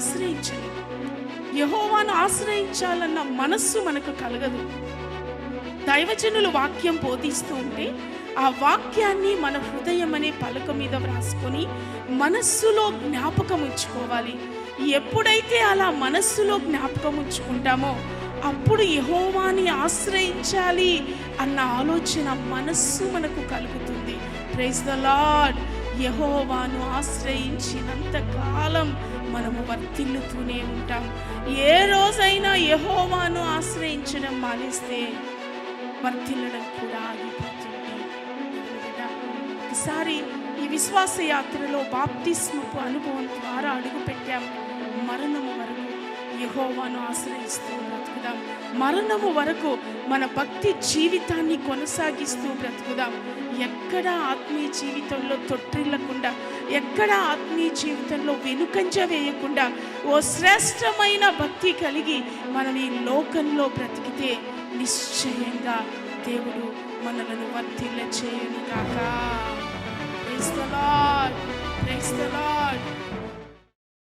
ఆశ్రయించలేము యహోవాను ఆశ్రయించాలన్న మనస్సు మనకు కలగదు. దైవజనులు వాక్యం బోధిస్తూ ఉంటే ఆ వాక్యాన్ని మన హృదయం అనే పలక మీద వ్రాసుకొని మనస్సులో జ్ఞాపకం ఉంచుకోవాలి. ఎప్పుడైతే అలా మనస్సులో జ్ఞాపకం ఉంచుకుంటామో అప్పుడు యహోవాని ఆశ్రయించాలి అన్న ఆలోచన మనస్సు మనకు కలుగుతుంది. ప్రైజ్ ద లాడ్ యహోవాను ఆశ్రయించినంత కాలం మనము వర్తిల్లుతూనే ఉంటాం. ఏ రోజైనా యహోవాను ఆశ్రయించడం మానేస్తే వర్తిల్లడం కూడా ఆగిపోతుంది. కదా, ఒకసారి ఈ విశ్వాస యాత్రలో బాప్తిస్మపు అనుభవం ద్వారా అడుగుపెట్టాం. మరణము వరకు యహోవాను ఆశ్రయిస్తూ బ్రతుకుదాం. మరణము వరకు మన భక్తి జీవితాన్ని కొనసాగిస్తూ బ్రతుకుదాం. ఎక్కడ ఆత్మీయ జీవితంలో తొట్టిల్లకుండా ఎక్కడ ఆత్మీయ జీవితంలో వెనుకంజ వేయకుండా ఓ శ్రేష్టమైన భక్తి కలిగి మనం ఈ లోకంలో బ్రతికితే నిశ్చయంగా దేవుడు మనలను వర్తిల్ల చేయను కాక praise the lord the lord